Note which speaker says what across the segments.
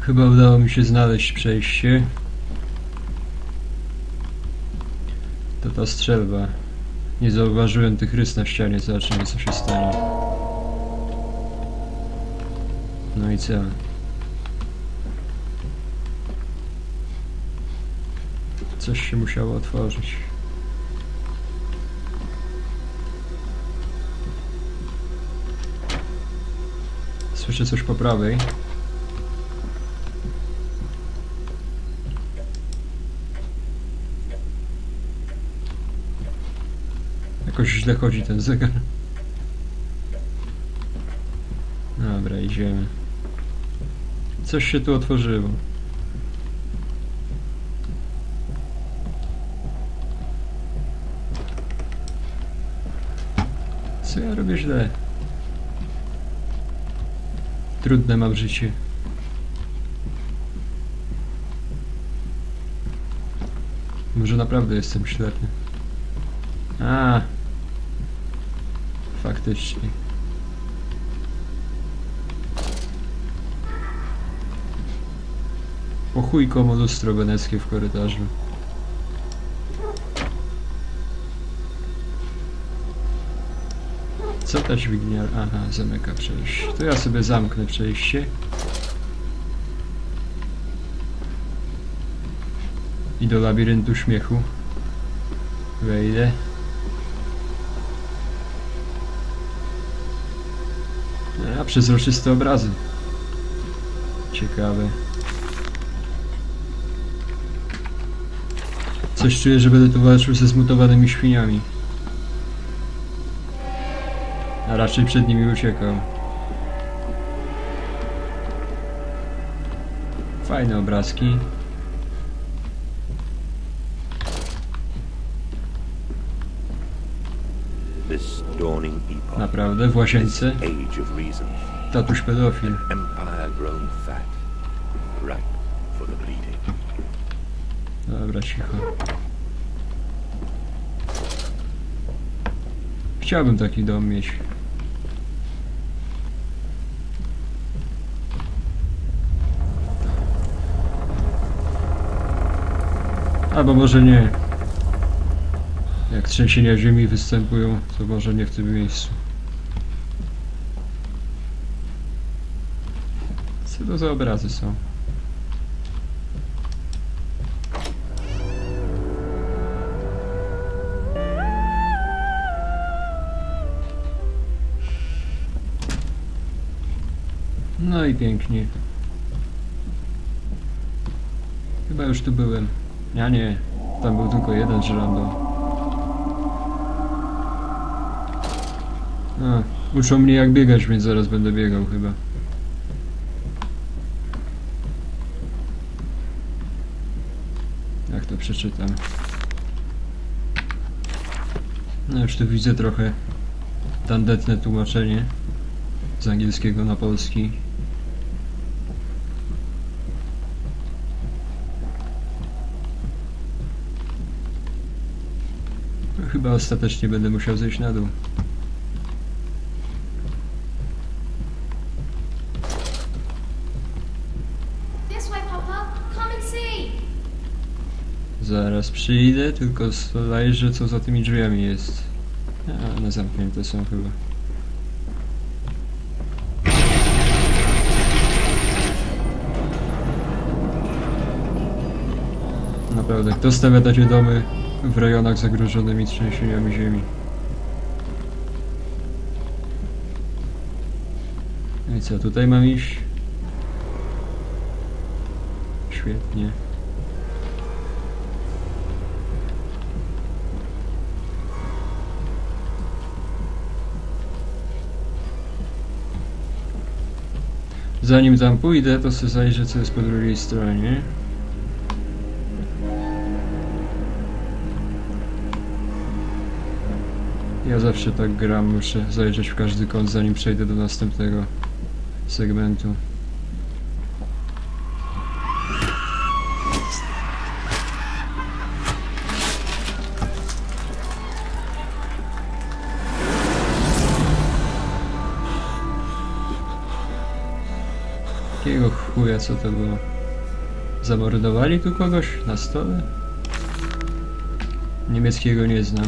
Speaker 1: Chyba udało mi się znaleźć przejście. To ta strzelba. Nie zauważyłem tych rys na ścianie, zobaczymy co się stanie. No i co? Coś się musiało otworzyć. Słyszę coś po prawej. Źle chodzi ten zegar. Dobra, idziemy. Coś się tu otworzyło. Co ja robię źle? Trudne mam życie. Może naprawdę jestem ślepy. A. Faktycznie. Po chuj komu lustro weneckie w korytarzu. Co ta dźwignia? Aha, zamyka przejście. To ja sobie zamknę przejście. I do labiryntu śmiechu. Wejdę. A przezroczyste obrazy. Ciekawe. Coś czuję, że będę tu walczył ze zmutowanymi świniami. A raczej przed nimi uciekał. Fajne obrazki.
Speaker 2: Dawning epoch,
Speaker 1: Naprawdę, w łazience.
Speaker 2: age of reason,
Speaker 1: Tatuś pedofil.
Speaker 2: empire grown fat, ripe for the bleeding.
Speaker 1: Dobra, cicho. Chciałbym taki dom mieć. Albo może nie. Jak trzęsienia ziemi występują, to może nie w tym miejscu. Co to za obrazy są? No i pięknie. Chyba już tu byłem. Ja nie. Tam był tylko jeden żyrandol. A, uczą mnie jak biegać, więc zaraz będę biegał chyba. Jak to przeczytam? No już tu widzę trochę tandetne tłumaczenie z angielskiego na polski. Chyba ostatecznie będę musiał zejść na dół. Zaraz przyjdę, tylko zajrzę co za tymi drzwiami jest. A, one zamknięte są chyba. Naprawdę, kto stawia takie domy w rejonach zagrożonymi trzęsieniami ziemi? No I co, tutaj mam iść? Świetnie. Zanim tam pójdę, to sobie zajrzę co jest po drugiej stronie. Ja zawsze tak gram, muszę zajrzeć w każdy kąt zanim przejdę do następnego segmentu. Jakiego chuja, co to było? Zamordowali tu kogoś na stole? Niemieckiego nie znam.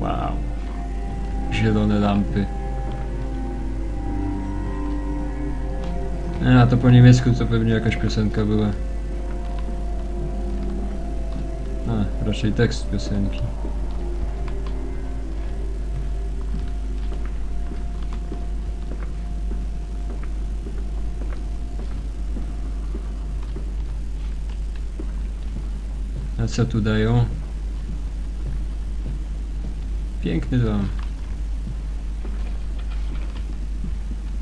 Speaker 1: Wow. Zielone lampy. A, to po niemiecku to pewnie jakaś piosenka była. A, raczej tekst piosenki. Co tu dają? Piękny dom.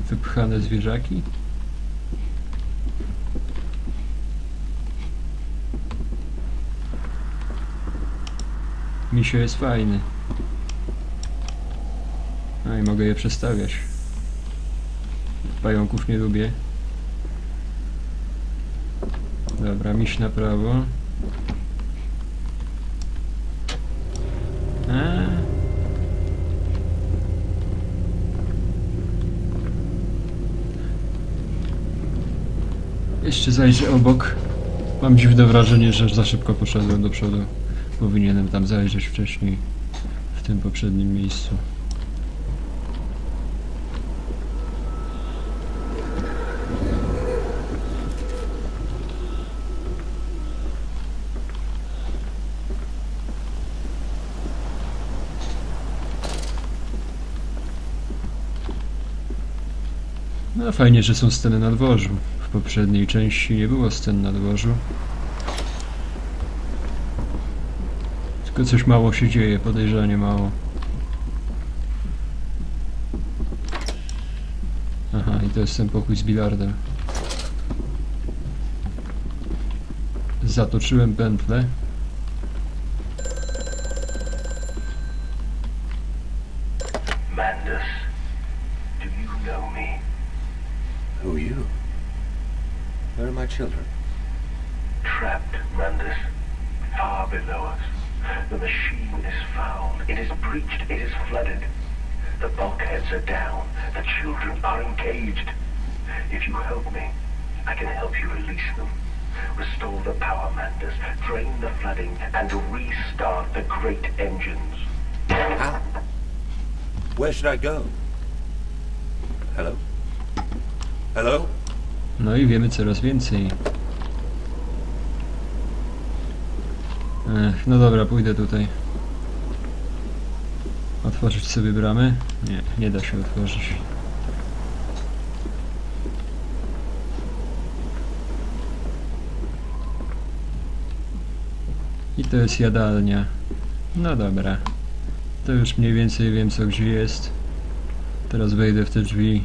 Speaker 1: Wypchane zwierzaki. Misio jest fajny. A i mogę je przestawiać. Pająków nie lubię. Dobra, miś na prawo. A. Jeszcze zajrzę obok. Mam dziwne wrażenie, że za szybko poszedłem do przodu. Powinienem tam zajrzeć wcześniej. W tym poprzednim miejscu. No fajnie, że są sceny na dworzu. W poprzedniej części nie było scen na dworzu. Tylko coś mało się dzieje, podejrzanie mało. Aha, i to jest ten pokój z bilardem. Zatoczyłem pętlę.
Speaker 3: Mandus, do you know me?
Speaker 2: Who you? Where are my children?
Speaker 3: Trapped, Mandus, far below us. The machine is fouled. It is breached. It is flooded. The bulkheads are down. The children are engaged. If you help me, I can help you release them. Restore the power, Mandus. Drain the flooding and restart the great engines.
Speaker 2: How? Where should I go? Hello? Hello?
Speaker 1: No i wiemy coraz więcej. Ech, no dobra, pójdę tutaj. Otworzyć sobie bramę? Nie, nie da się otworzyć. I to jest jadalnia. No dobra. To już mniej więcej wiem co gdzie jest. Teraz wejdę w te drzwi.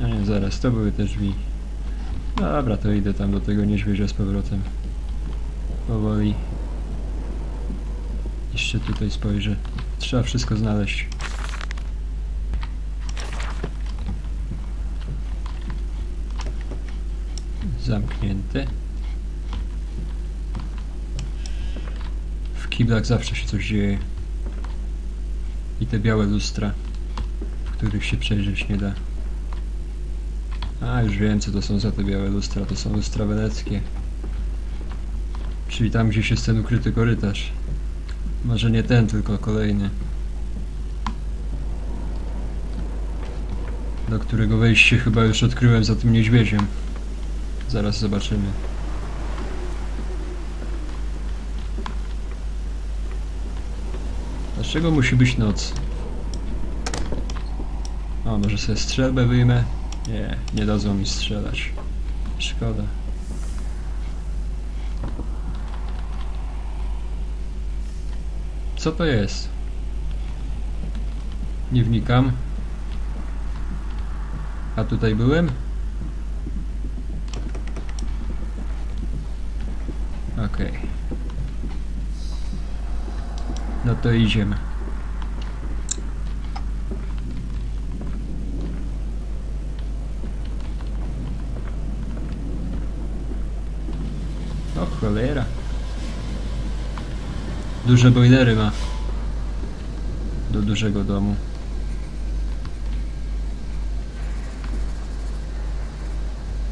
Speaker 1: No nie, zaraz, to były te drzwi. Dobra, to idę tam do tego niedźwiedzia z powrotem. Powoli. Jeszcze tutaj spojrzę. Trzeba wszystko znaleźć. Zamknięte. W kiblach zawsze się coś dzieje. I te białe lustra, w których się przejrzeć nie da. A, już wiem co to są za te białe lustra, to są lustra weneckie. Czyli tam gdzieś jest ten ukryty korytarz. Może nie ten, tylko kolejny. Do którego wejście chyba już odkryłem za tym niedźwiedziem. Zaraz zobaczymy. Dlaczego musi być noc? O, może sobie strzelbę wyjmę? Nie, nie dadzą mi strzelać. Szkoda. Co to jest? Nie wnikam. A tutaj byłem? Okej. No to idziemy. O cholera. Duże bojlery ma. do dużego domu.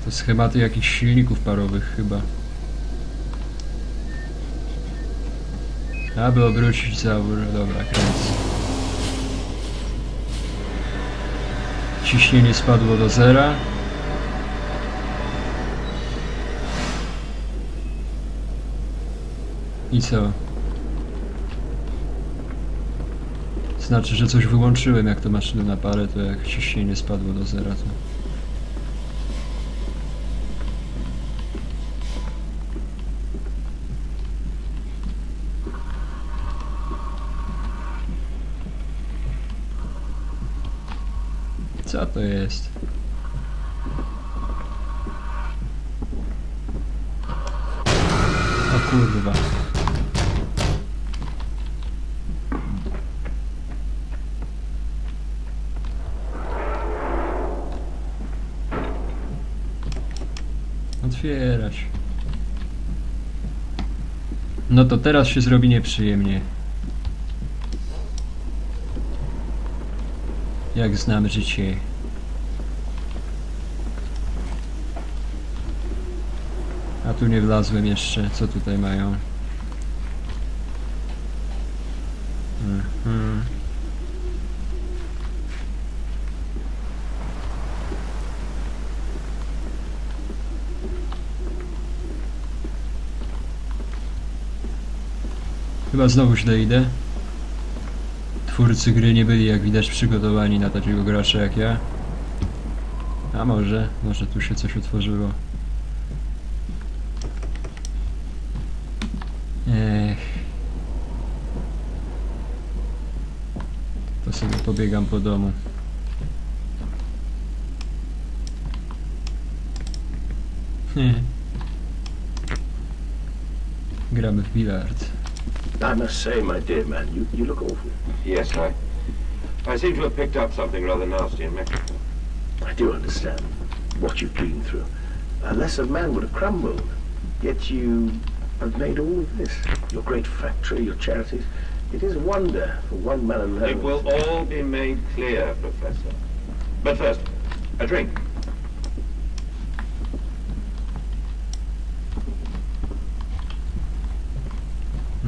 Speaker 1: To schematy jakichś silników parowych chyba. Aby obrócić zawór, dobra, kręc. Ciśnienie spadło do zera. I co? Znaczy, że coś wyłączyłem, jak to maszyny na parę, to jak ciśnienie spadło do zera, to... Co to jest? O kurwa. Otwierać. No to teraz się zrobi nieprzyjemnie. Jak znam życie. A tu nie wlazłem jeszcze. Co tutaj mają? Chyba znowu źle idę. Twórcy gry nie byli jak widać przygotowani na takiego gracza jak ja. A może, może tu się coś otworzyło. Ech. To sobie pobiegam po domu. Gramy w bilard.
Speaker 3: I must say, my dear man, you, you look awful.
Speaker 2: Yes, I. I seem to have picked up something rather nasty in Mexico.
Speaker 3: I do understand what you've been through. A lesser man would have crumbled. Yet you have made all of this. Your great factory, your charities. It is a wonder for one man alone.
Speaker 2: It will all be made clear, Professor. But first, a drink.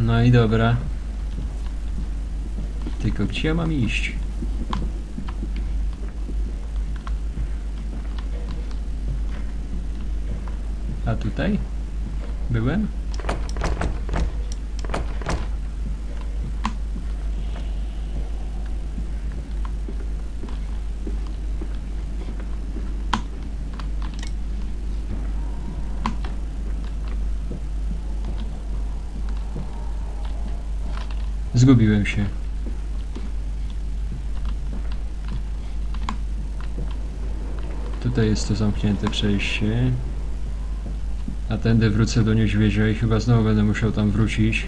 Speaker 1: No i dobra. Tylko gdzie ja mam iść? A tutaj? Byłem? Zgubiłem się. Tutaj jest to zamknięte przejście. A tędy wrócę do niedźwiedzia i chyba znowu będę musiał tam wrócić.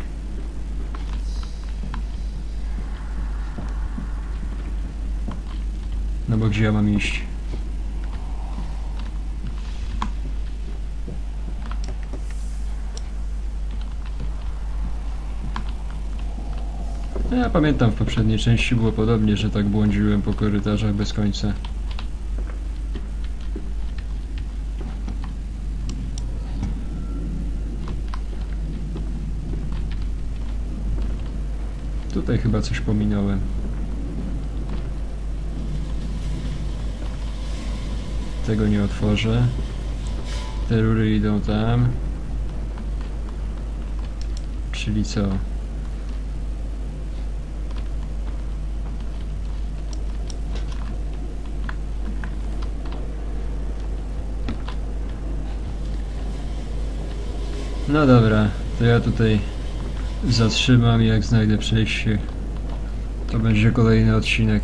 Speaker 1: No bo gdzie ja mam iść? No Ja pamiętam w poprzedniej części było podobnie, że tak błądziłem po korytarzach bez końca. Tutaj chyba coś pominąłem. Tego nie otworzę. Te rury idą tam. Czyli co? No dobra, to ja tutaj zatrzymam i jak znajdę przejście, to będzie kolejny odcinek.